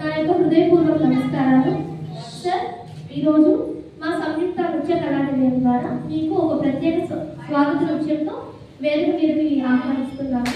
నా యొక్క హృదయపూర్వక నమస్కారాలు. సార్ ఈరోజు మా సంయుక్త నృత్య కళానిలయం ద్వారా మీకు ఒక ప్రత్యేక స్వాగత నృత్యంతో వేదిక మీదకి ఆహ్వానిస్తున్నాము.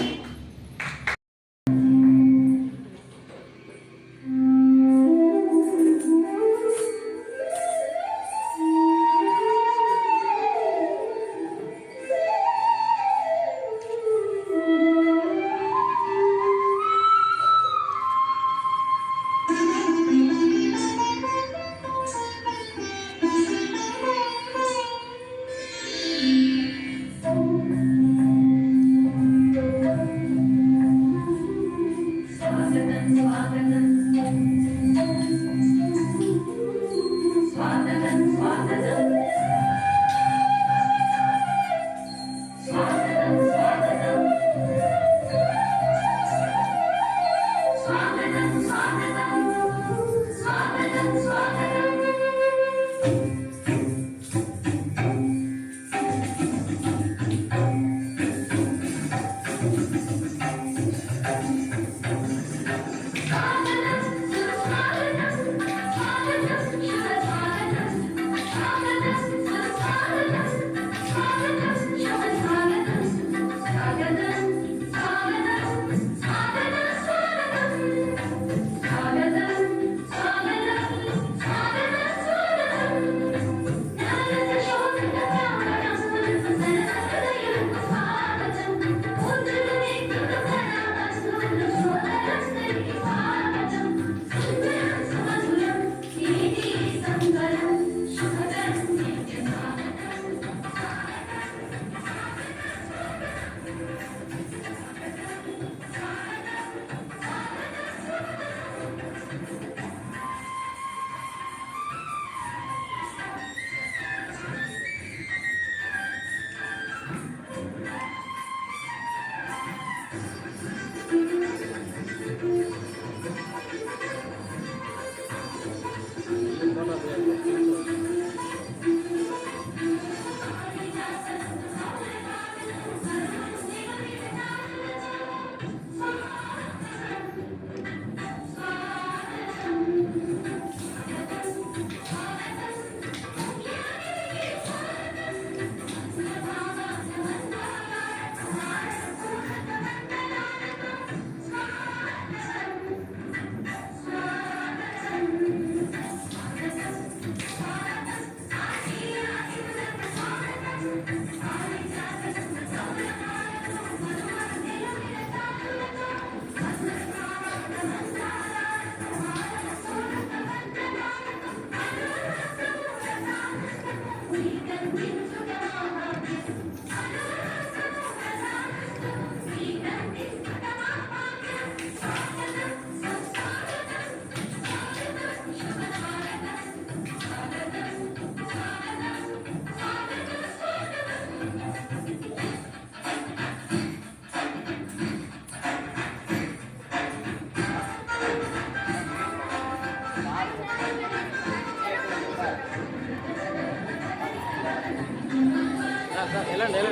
ఎలా నెల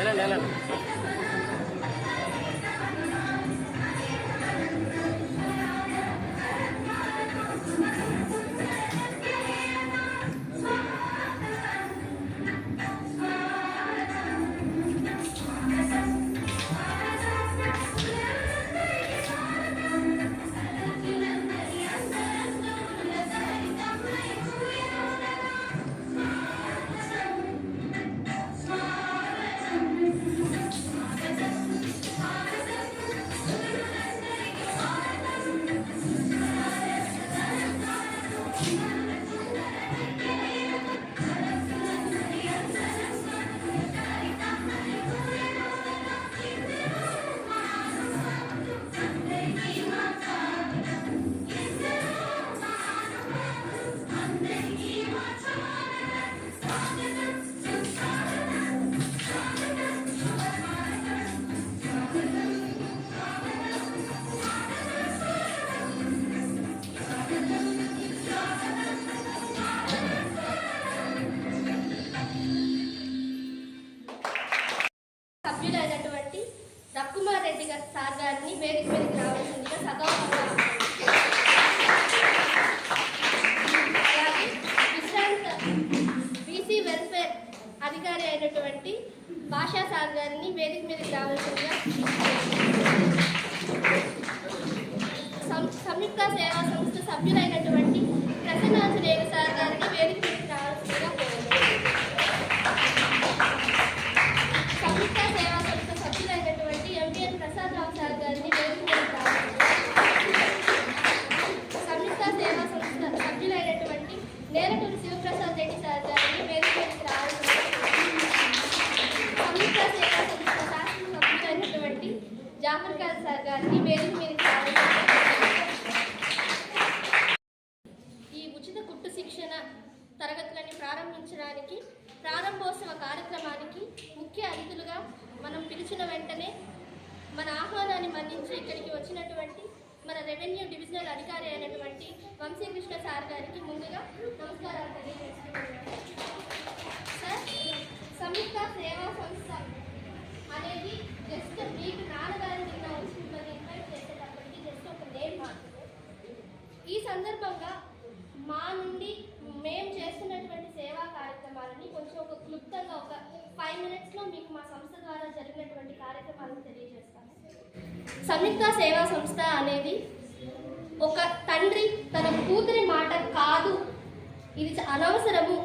ఎలా నెల వంశీకృష్ణ సార్ గారికి ముందుగా నమస్కారాలు తెలియజేస్తున్నాను. సార్ సంయుక్త సేవా సంస్థ అనేది జస్ట్ మీకు నాన్నగారు నిన్న వచ్చి మిమ్మల్ని ఇన్వైట్ చేసేటప్పటికి జస్ట్ ఒక నేమ్ మాత్రమే. ఈ సందర్భంగా మా నుండి మేము చేస్తున్నటువంటి సేవా కార్యక్రమాలని కొంచెం ఒక క్లుప్తంగా ఒక ఫైవ్ మినిట్స్లో మీకు మా సంస్థ ద్వారా జరిగినటువంటి కార్యక్రమాలను తెలియజేస్తాను. సంయుక్త సేవా సంస్థ అనేది ఒక తండ్రి తన కూతురి మాట కాదు. ఇది అనవసరము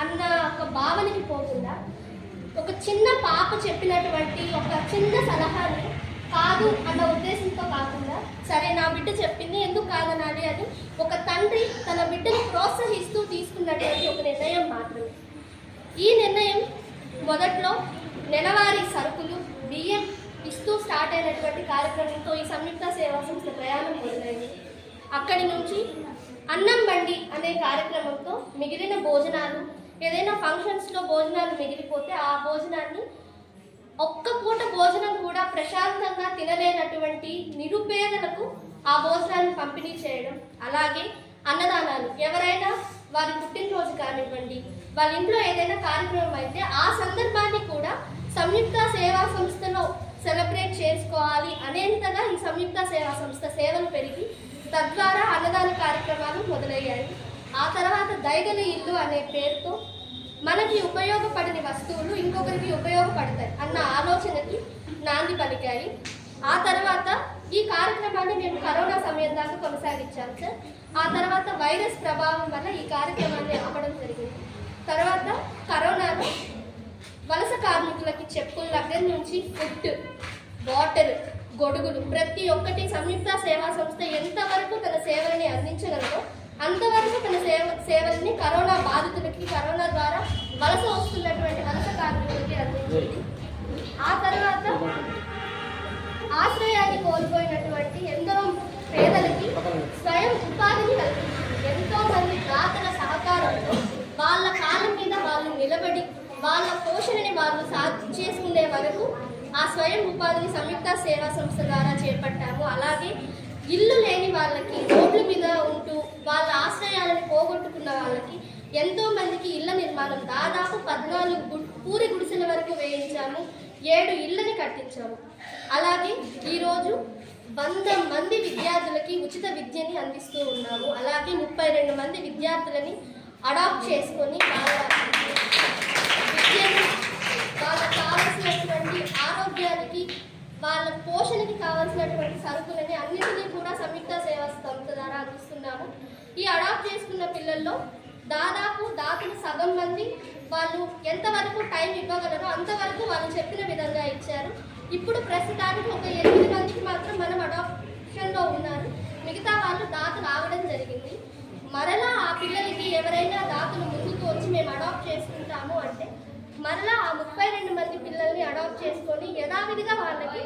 అన్న ఒక భావనకి పోకుండా ఒక చిన్న పాప చెప్పినటువంటి ఒక చిన్న సలహాని కాదు అన్న ఉద్దేశంతో కాకుండా సరే నా బిడ్డ చెప్పింది ఎందుకు కాదనాలి అని ఒక తండ్రి తన బిడ్డను ప్రోత్సహిస్తూ తీసుకున్నటువంటి ఒక నిర్ణయం మాత్రమే. ఈ నిర్ణయం మొదట్లో నెలవారీ సరుకులు బియ్యం ఇస్తూ స్టార్ట్ అయినటువంటి కార్యక్రమంతో ఈ సంయుక్త సేవా సంస్థ ప్రయాణం మొదలైంది. అక్కడి నుంచి అన్నం బండి అనే కార్యక్రమంతో మిగిలిన భోజనాలు ఏదైనా ఫంక్షన్స్లో భోజనాలు మిగిలిపోతే ఆ భోజనాన్ని ఒక్క పూట భోజనం కూడా ప్రశాంతంగా తినలేనటువంటి నిరుపేదలకు ఆ భోజనాన్ని పంపిణీ చేయడం అలాగే అన్నదానాలు. ఎవరైనా వారి పుట్టినరోజు కానివ్వండి వాళ్ళ ఇంట్లో ఏదైనా కార్యక్రమం అయితే ఆ సందర్భాన్ని కూడా సంయుక్త సేవా సంస్థలో సెలబ్రేట్ చేసుకోవాలి అనేంతగా ఈ సంయుక్త సేవా సంస్థ సేవలు పెరిగి తద్వారా అన్నదాన కార్యక్రమాలు మొదలయ్యాయి. ఆ తర్వాత దైగల ఇల్లు అనే పేరుతో మనకి ఉపయోగపడని వస్తువులు ఇంకొకరికి ఉపయోగపడతాయి అన్న ఆలోచనకి నాంది పలికాయి. ఆ తర్వాత ఈ కార్యక్రమాన్ని మేము కరోనా సమయం దాకా కొనసాగించాం సార్. ఆ తర్వాత వైరస్ ప్రభావం వల్ల ఈ కార్యక్రమాన్ని ఆపడం జరిగింది. తర్వాత కరోనాలో వలస కార్మికులకి చెప్పుల దగ్గర నుంచి ఫుడ్ వాటర్ గొడుగులు. ప్రతి ఒక్కటి సంయుక్త సేవా సంస్థ ఎంతవరకు తన సేవల్ని అందించగలదో అంతవరకు తన సేవ సేవల్ని కరోనా బాధితులకి కరోనా ద్వారా వలస వస్తున్నటువంటి వలస కార్మికులకి అందించింది. ఆ తర్వాత ఆశ్రయాన్ని కోల్పోయినటువంటి ఎందరో పేదలకి స్వయం ఉపాధిని కల్పించింది. ఎంతో మంది దాతల సహకారంతో వాళ్ళ కాలం మీద వాళ్ళు నిలబడి వాళ్ళ పోషణని వాళ్ళు సాధి చేసుకునే వరకు ఆ స్వయం ఉపాధిని సంయుక్త సేవా సంస్థ ద్వారా చేపట్టాము. అలాగే ఇల్లు లేని వాళ్ళకి రోడ్ల మీద ఉంటూ వాళ్ళ ఆశ్రయాలను పోగొట్టుకున్న వాళ్ళకి ఎంతో మందికి ఇళ్ళ నిర్మాణం దాదాపు పద్నాలుగు గు- పూరి గుడిసెల వరకు వేయించాము. ఏడు ఇళ్ళని కట్టించాము. అలాగే ఈరోజు వంద మంది విద్యార్థులకి ఉచిత విద్యని అందిస్తూ ఉన్నాము. అలాగే ముప్పై రెండు మంది విద్యార్థులని అడాప్ట్ చేసుకొని వాళ్ళ విద్యను వాళ్ళకి వాళ్ళ పోషణకి కావాల్సినటువంటి సరుకులని అన్నిటినీ కూడా సంయుక్త సేవా సంస్థ ద్వారా అందిస్తున్నాము. ఈ అడాప్ట్ చేసుకున్న పిల్లల్లో దాదాపు దాతలు సగం మంది వాళ్ళు ఎంతవరకు టైం ఇవ్వగలరో అంతవరకు వాళ్ళు చెప్పిన విధంగా ఇచ్చారు. ఇప్పుడు ప్రస్తుతానికి ఒక ఎనిమిది మందికి మాత్రం మనం అడాప్షన్లో ఉన్నారు. మిగతా వాళ్ళు దాతలు ఆగడం జరిగింది. మరలా ఆ పిల్లలకి ఎవరైనా దాతలు ముందుకు వచ్చి మేము అడాప్ట్ చేసుకుంటాము అంటే మరలా ఆ ముప్పై రెండు మంది పిల్లల్ని అడాప్ట్ చేసుకొని యథావిధిగా వాళ్ళకి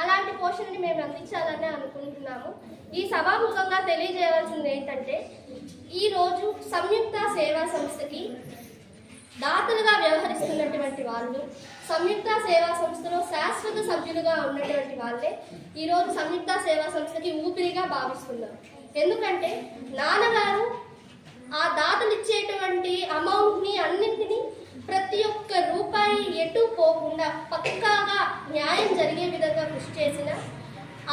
అలాంటి పోషణని మేము అందించాలని అనుకుంటున్నాము. ఈ సభాముఖంగా తెలియజేయవలసింది ఏంటంటే ఈరోజు సంయుక్త సేవా సంస్థకి దాతలుగా వ్యవహరిస్తున్నటువంటి వాళ్ళు సంయుక్త సేవా సంస్థలో శాశ్వత సభ్యులుగా ఉన్నటువంటి వాళ్ళే ఈరోజు సంయుక్త సేవా సంస్థకి ఊపిరిగా భావిస్తున్నారు. ఎందుకంటే నాన్నగారు ఆ దాతలు ఇచ్చేటువంటి అమౌంట్ని అన్నింటినీ ప్రతి ఒక్క రూపాయి ఎటు పోకుండా పక్కాగా న్యాయం జరిగే విధంగా కృషి చేసిన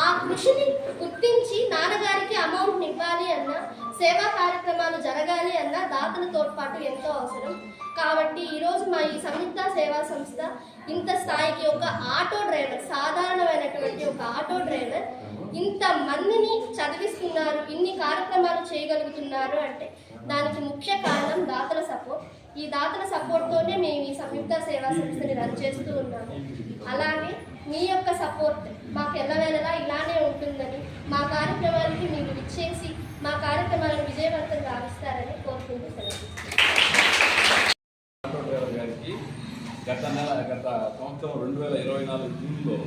ఆ కృషిని గుర్తించి నాన్నగారికి అమౌంట్ ఇవ్వాలి అన్న సేవా కార్యక్రమాలు జరగాలి అన్న దాతల తోడ్పాటు ఎంతో అవసరం. కాబట్టి ఈరోజు మా ఈ సంయుక్త సేవా సంస్థ ఇంత స్థాయికి ఒక ఆటో డ్రైవర్ సాధారణమైనటువంటి ఒక ఆటో డ్రైవర్ ఇంత మందిని చదివిస్తున్నారు ఇన్ని కార్యక్రమాలు చేయగలుగుతున్నారు అంటే దానికి ముఖ్య కారణం దాతల సపోర్ట్. ఈ దాతల సపోర్ట్తోనే మేము ఈ సంయుక్త సేవా సంస్థని రన్ చేస్తూ ఉన్నాము. అలాగే మీ యొక్క సపోర్ట్ మాకు ఎల్లవేళలా ఇలానే ఉంటుందని మా కార్యక్రమానికి మీరు విచ్చేసి మా కార్యక్రమాలను విజయవంతం గావిస్తారని కోరుకుంటూ గారికి గత నెల గత సంవత్సరం రెండు వేల ఇరవై నాలుగు జూన్లో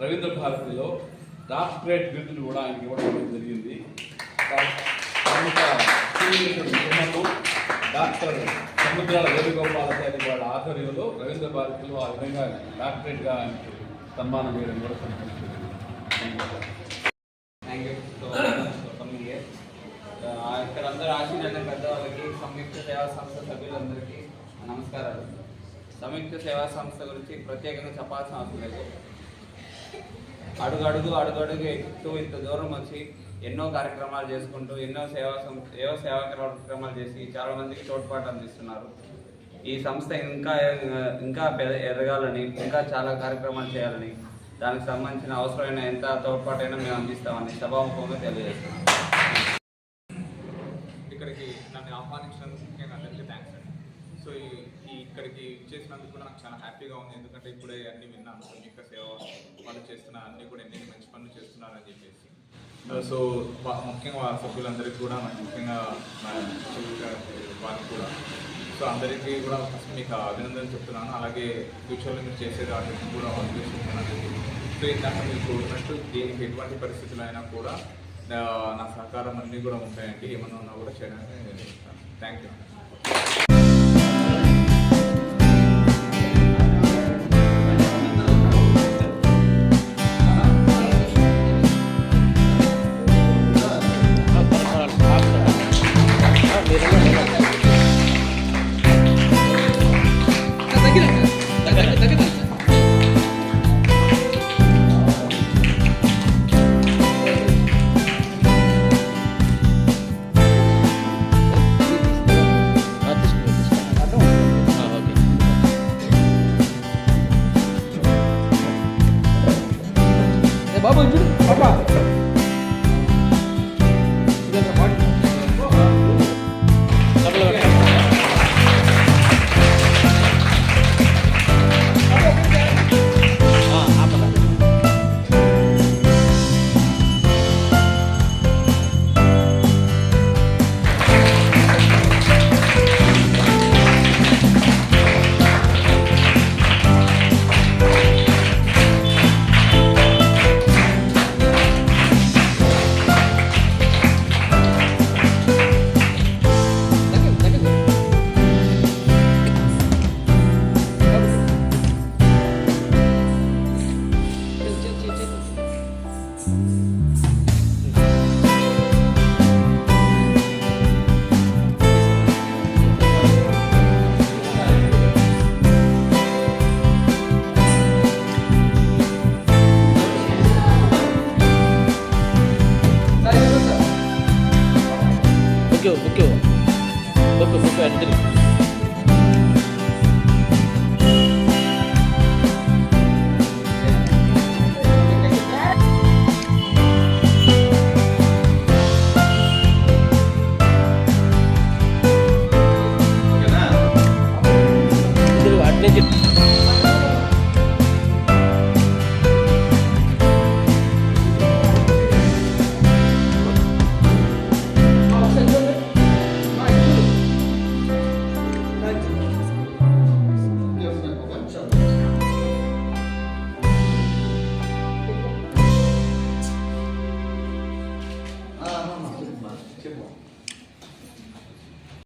రవీంద్ర భారతిలో డాక్టరేట్ బిరుదులు కూడా ఆయనకి ఇవ్వడం జరిగింది. ప్రముఖ డాక్టర్ సముద్రాల వేణుగోపాలాచారి వాళ్ళ ఆధ్వర్యంలో రవీంద్ర భారతిలో ఆ విధంగా డాక్టరేట్గా ఆయనకు సన్మానం చేయడం కూడా సంతోషం థ్యాంక్ యూ ఇక్కడ అందరూ ఆశీర్వాద పెద్దవాళ్ళకి సంయుక్త సేవా సంస్థ సభ్యులందరికీ నమస్కారాలు. సంయుక్త సేవా సంస్థ గురించి ప్రత్యేకంగా చెప్పాల్సిన అవసరం లేదు. అడుగు అడుగు అడుగు అడుగు ఇంత దూరం వచ్చి ఎన్నో కార్యక్రమాలు చేసుకుంటూ ఎన్నో సేవా ఏవో సేవా కార్యక్రమాలు చేసి చాలా మందికి తోడ్పాటు అందిస్తున్నారు. ఈ సంస్థ ఇంకా ఇంకా పె- ఎదగాలని ఇంకా చాలా కార్యక్రమాలు చేయాలని దానికి సంబంధించిన అవసరమైన ఎంత తోడ్పాటైనా మేము అందిస్తామని సభాముఖంగా తెలియజేస్తున్నాం. ఇక్కడికి నన్ను ఆహ్వానించినందుకు అందరికీ థ్యాంక్స్ అండి. సో ఈ ఇక్కడికి చేసినందుకు కూడా నాకు చాలా హ్యాపీగా ఉంది. ఎందుకంటే ఇప్పుడే అన్ని విన్నాను. సంయుక్త సేవ వాళ్ళు చేస్తున్న అన్ని కూడా ఎన్ని మంచి పనులు చేస్తున్నారని చెప్పేసి. Uh, సో ముఖ్యంగా సభ్యులందరికీ కూడా ముఖ్యంగా వారికి కూడా. సో అందరికీ కూడా ఫస్ట్ మీకు అభినందనలు చెప్తున్నాను. అలాగే ఫ్యూచర్లో మీరు చేసే వాటికి కూడా అభినందిస్తున్నాను సో ఇందాక మీరు చూసినట్టు దీనికి ఎటువంటి పరిస్థితులు అయినా కూడా uh, నా సహకారం అన్నీ కూడా ఉంటాయండి. ఏమన్నా ఉన్నా కూడా చేయడానికి నేను థ్యాంక్ యూ